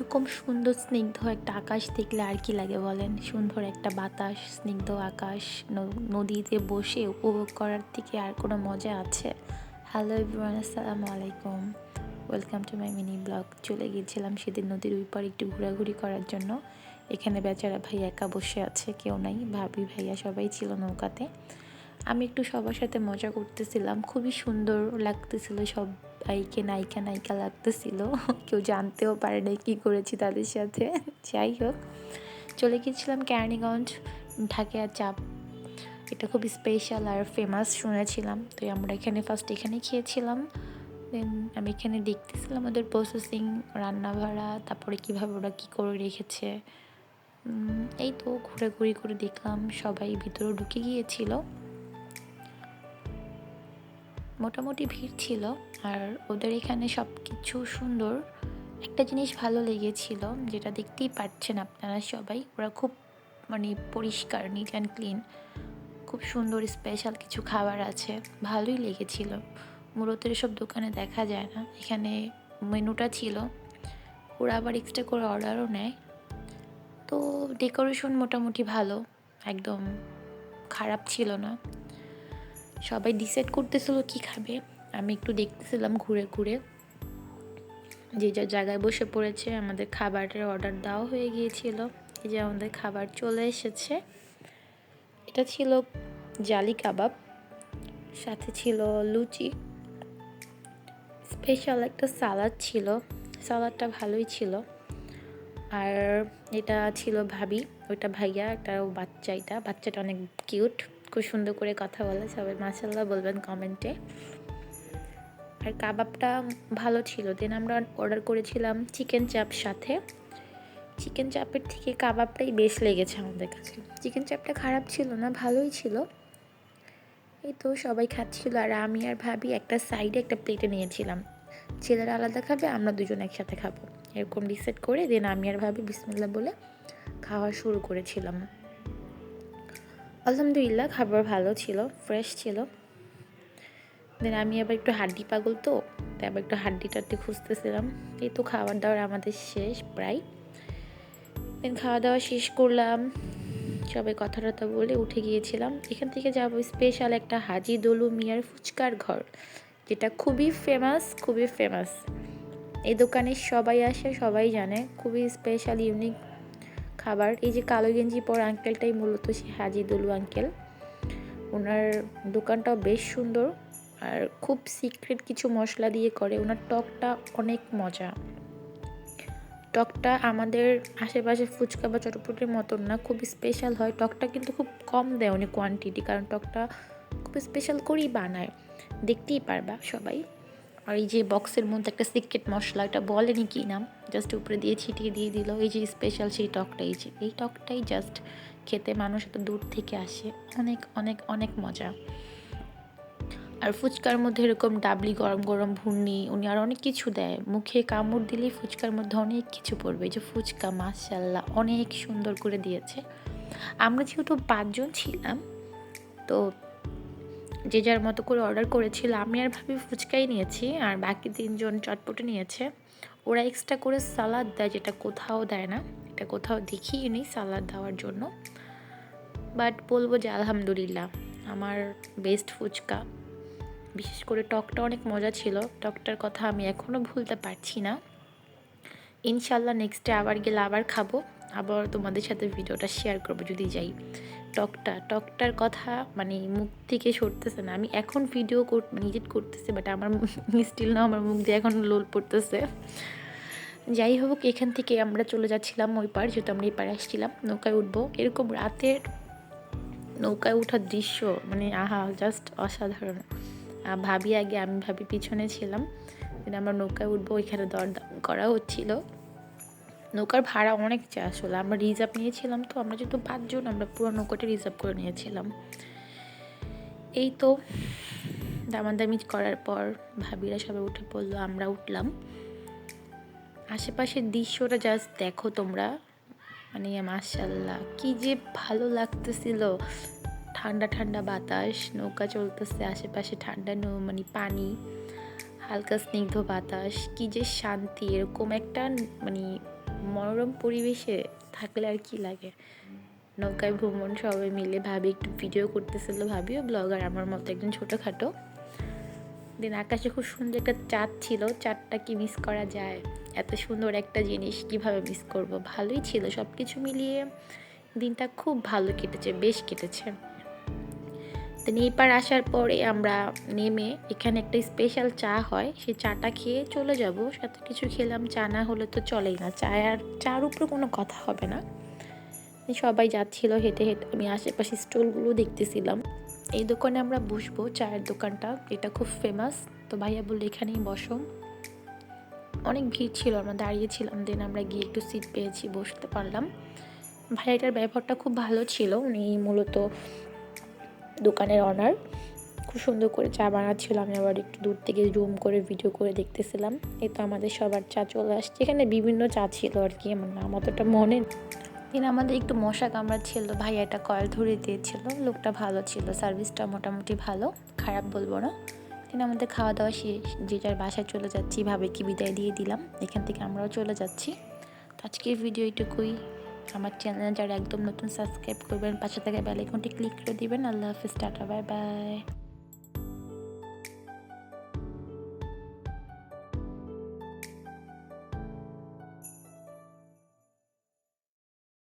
এরকম সুন্দর স্নিগ্ধ একটা আকাশ দেখলে আর কি লাগে বলেন? সুন্দর একটা বাতাস, স্নিগ্ধ আকাশ নদীতে বসে উপভোগ করার থেকে আর কোনো মজা আছে? হ্যালো এভরিওয়ান আসসালামু আলাইকুম। Welcome to my mini blog চলে গিয়েছিলাম সেদিন নদীর ওই পার একটু ঘোরাঘুরি করার জন্য। এখানে বেচারা ভাই একা বসে আছে, কেউ নাই, ভাবি ভাইয়া সবাই ছিল নৌকাতে। আমি একটু সবার সাথে মজা করতেছিলাম, খুবই সুন্দর লাগতেছিল সবাইকে নায়িকা নায়িকা লাগতেছিল। কেউ জানতেও পারে না কী করেছি তাদের সাথে। যাই হোক, চলে গিয়েছিলাম কেরানীগঞ্জ, ঢাকা চাপ এটা খুব স্পেশাল আর ফেমাস শুনেছিলাম। তো আমরা এখানে ফার্স্ট এখানে খেয়েছিলাম। দেন আমি এখানে দেখতেছিলাম ওদের প্রসেসিং রান্না ভাড়া তারপরে কীভাবে ওরা কী করে রেখেছে। এই তো ঘুরে ঘোরাঘুরি করে দেখলাম, সবাই ভিতরে ঢুকে গিয়েছিল। মোটামুটি ভিড় ছিল আর ওদের এখানে সব কিছু সুন্দর। একটা জিনিস ভালো লেগেছিল যেটা দেখতেই পাচ্ছেন আপনারা সবাই, ওরা খুব মানে পরিষ্কার নিট অ্যান্ড ক্লিন খুব সুন্দর স্পেশাল কিছু খাবার আছে, ভালোই লেগেছিল। মূলত এসব দোকানে দেখা যায় না। এখানে মেনুটা ছিল, ওরা আবার এক্সট্রা করে অর্ডারও নেয়। তো ডেকোরেশন মোটামুটি ভালো, একদম খারাপ ছিল না। সবাই ডিসাইড করতেছিল কি খাবে। আমি একটু দেখতেছিলাম ঘুরে ঘুরে। যে যার জায়গায় বসে পড়েছে, আমাদের খাবারের অর্ডার দেওয়া হয়ে গিয়েছিল। এই যে আমাদের খাবার চলে এসেছে। এটা ছিল জালি কাবাব, সাথে ছিল লুচি। স্পেশাল একটা সালাদ ছিল। সালাদটা ভালোই ছিল। আর এটা ছিল ভাবি, ওইটা ভাইয়া, একটা বাচ্চা এটা। বাচ্চাটা অনেক কিউট খুব সুন্দর করে কথা বলে, সবাই মাসাল্লাহ বলবেন কমেন্টে আর কাবাবটা ভালো ছিল। দেন আমরা অর্ডার করেছিলাম চিকেন চাপ সাথে। চিকেন চাপের থেকে কাবাবটাই বেশ লেগেছে আমাদের কাছে। চিকেন চাপটা খারাপ ছিল না, ভালোই ছিল। এই তো সবাই খাচ্ছিল আর আমি আর ভাবি একটা সাইডে একটা প্লেটে নিয়েছিলাম। ছেলেরা আলাদা খাবে, আমরা দুজন একসাথে খাব। এরকম ডিসাইড করে দেন আমি আর ভাবি বিসমিল্লা বলে খাওয়া শুরু করেছিলাম। আলহামদুলিল্লাহ, খাবার ভালো ছিল ফ্রেশ ছিল। দেন আমি আবার একটু হাড্ডি পাগল তো, তাই আবার একটু হাড্ডি টাড্ডি খুঁজতেছিলাম। এই তো খাবার দাবার আমাদের শেষ প্রায়। দেন খাওয়া দাওয়া শেষ করলাম। সবাই কথা টথা বলে উঠে গিয়েছিলাম। এখান থেকে যাব স্পেশাল একটা হাজি দলু মিয়ার ফুচকার ঘর, যেটা খুবই ফেমাস খুবই ফেমাস এই দোকানে সবাই আসে, সবাই জানে। খুবই স্পেশাল ইউনিক খাবার। এই যে কালো গেঞ্জি পর আঙ্কেলটাই মূলত সে হাজি দলু আঙ্কেল ওনার দোকানটাও বেশ সুন্দর আর খুব সিক্রেট কিছু মশলা দিয়ে করে। ওনার টকটা অনেক মজা। টকটা আমাদের আশেপাশে ফুচকা বা চটপটির মতন না খুব স্পেশাল হয়। টকটা কিন্তু খুব কম দেয় উনি কোয়ান্টিটি কারণ টকটা খুব স্পেশাল করেই বানায়। দেখতেই পারবা সবাই। আর এই যে বক্সের মধ্যে একটা সিক্রেট মশলা এটা বলেনি কি নাম? জাস্ট উপরে দিয়ে ছিটিয়ে দিয়ে দিল। এই যে স্পেশাল সেই টকটা, এই যে, এই টকটাই জাস্ট খেতে মানুষ এত দূর থেকে আসে। অনেক অনেক অনেক মজা। আর ফুচকার মধ্যে এরকম ডাবলি গরম গরম ভুন্নি উনি আর অনেক কিছু দেয়। মুখে কামড় দিলেই ফুচকার মধ্যে অনেক কিছু পড়বে। যে ফুচকা মাসাল্লাহ অনেক সুন্দর করে দিয়েছে। আমরা যেহেতু পাঁচজন ছিলাম, তো যে যার মতো করে অর্ডার করেছিল, আমি আর ভাবি ফুচকাই নিয়েছি আর বাকি তিনজন চটপটে নিয়েছে। ওরা এক্সট্রা করে সালাদ দেয় যেটা কোথাও দেয় না, এটা কোথাও দেখিয়ে নেই সালাদ দেওয়ার জন্য। বাট বলব যে আলহামদুলিল্লাহ, আমার বেস্ট ফুচকা। বিশেষ করে টকটা অনেক মজা ছিল, টকটার কথা আমি এখনও ভুলতে পারছি না। ইনশাল্লাহ নেক্সটে আবার গেলে আবার খাব, আবার তোমাদের সাথে ভিডিওটা শেয়ার করব যদি যাই। টকটা, টকটার কথা মানে মুখ থেকে সরতেছে না। আমি এখন ভিডিও মানে এডিট করতেছি বাট আমার স্টিল না, আমার মুখ দিয়ে এখন লোল পড়তেছে। যাই হোক, এখান থেকে আমরা চলে যাচ্ছিলাম ওই পার, যেহেতু আমরা এই পারে আসছিলাম, নৌকায় উঠবো। এরকম রাতের নৌকায় ওঠার দৃশ্য মানে আহা জাস্ট অসাধারণ। ভাবি আগে, আমি ভাবি পিছনে ছিলাম। আমরা নৌকায় উঠবো, ওইখানে দর করা হচ্ছিল নৌকার ভাড়া অনেক চা আসলে আমরা রিজার্ভ নিয়েছিলাম তো, আমরা যেহেতু পাঁচজন, আমরা পুরো নৌকাটা রিজার্ভ করে নিয়েছিলাম। এই তো দামাদামি করার পর ভাবিরা সবাই উঠে পড়ল, আমরা উঠলাম। আশেপাশের দৃশ্যটা জাস্ট দেখো তোমরা। মানে মাশাল্লাহ কি যে ভালো লাগতেছিল। ঠান্ডা ঠান্ডা বাতাস, নৌকা চলতেছে, আশেপাশে ঠান্ডা মানে পানি, হালকা স্নিগ্ধ বাতাস, কি যে শান্তি, এরকম একটা মানে মনোরম পরিবেশে থাকলে আর কি লাগে? নৌকায় ভ্রমণ সবাই মিলে ভাবি, একটু ভিডিও করতেছিল ভাবিও ব্লগার আমার মতো একজন ছোটোখাটো। দিন আকাশে খুব সুন্দর একটা চাঁদ ছিল, চাঁদটা কি মিস করা যায়? এত সুন্দর একটা জিনিস, কীভাবে মিস করব? ভালোই ছিল সব কিছু মিলিয়ে দিনটা খুব ভালো কেটেছে, বেশ কেটেছে। দেন এই আসার পরে আমরা নেমে এখানে একটা স্পেশাল চা হয়। সেই চাটা খেয়ে চলে যাব। সাথে কিছু খেলাম, চা না হলে তো চলেই না। চা আর চার উপরে কোনো কথা হবে না। সবাই যাচ্ছিল হেঁটে হেঁটে। আমি আশেপাশে স্টলগুলো দেখতেছিলাম। এই দোকানে আমরা বসবো, চায়ের দোকানটা। এটা খুব ফেমাস তো ভাইয়া বলল, এখানেই বসো। অনেক ভিড় ছিল, আমরা দাঁড়িয়েছিলাম দেন আমরা গিয়ে একটু সিট পেয়েছি, বসতে পারলাম। ভাইয়াটার ব্যবহারটা খুব ভালো ছিল। উনি মূলত দোকানের অনার খুব সুন্দর করে চা বানাচ্ছিল, আমি আবার একটু দূর থেকে জুম করে ভিডিও করে দেখতেছিলাম। এই তো আমাদের সবার চা চলে আসছে। এখানে বিভিন্ন চা ছিল আর কি, আমার নাম অতটা মনে দিন আমাদের একটু মশা কামড়া ছিল ভাই একটা কয়েল ধরে দিয়েছিল, লোকটা ভালো ছিল, সার্ভিসটা মোটামুটি ভালো, খারাপ বলব না। দিন আমাদের খাওয়া দাওয়া শেষ, যে যার বাসায় চলে যাচ্ছি ভাবে কি বিদায় দিয়ে দিলাম, এখান থেকে আমরাও চলে যাচ্ছি। আজকের ভিডিও এটুকুই আমার চ্যানেল, যারা একদম নতুন সাবস্ক্রাইব করবেন, পাশে থাকা বেলাইকনটি ক্লিক করে দিবেন। আল্লাহ হাফিজ, টাটা বাই বাই